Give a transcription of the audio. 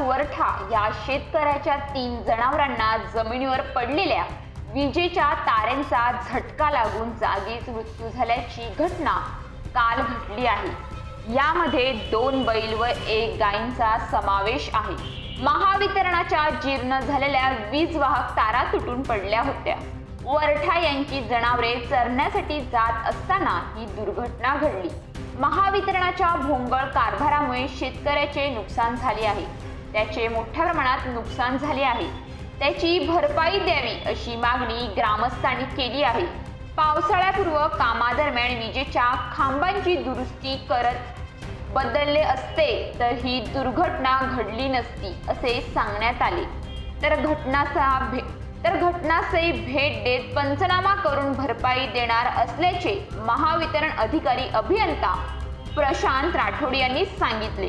वरठा या शेतकऱ्याच्या तीन जनावरांना जमिनीवर पडलेल्या विजेच्या तारेंचा झटका लागून जागीच मृत्यू झाल्याची घटना काल घडली आहे. यामध्ये दोन बैल व एक गायींचा समावेश आहे. महावितरणाच्या जीर्ण झालेल्या वीज वाहक तारा तुटून पडल्या होत्या. वरठा यांची जनावरे चरण्यासाठी जात असताना ही दुर्घटना घडली. महावितरणाच्या भोंगळ कारभारामुळे शेतकऱ्याचे नुकसान झाले आहे. त्याचे मोठ्या प्रमाणात नुकसान झाले आहे. त्याची भरपाई द्यावी अशी मागणी ग्रामस्थांनी केली आहे. पावसाळ्यापूर्व कामादरम्यान विजेच्या खांबांची दुरुस्ती करत बदलले असते तर ही दुर्घटना घडली नसती असे सांगण्यात आले. तर घटनाचा तर घटनास्थळी भेट देत पंचनामा करून भरपाई देणार असल्याचे महावितरण अधिकारी अभियंता प्रशांत राठोड यांनी सांगितले.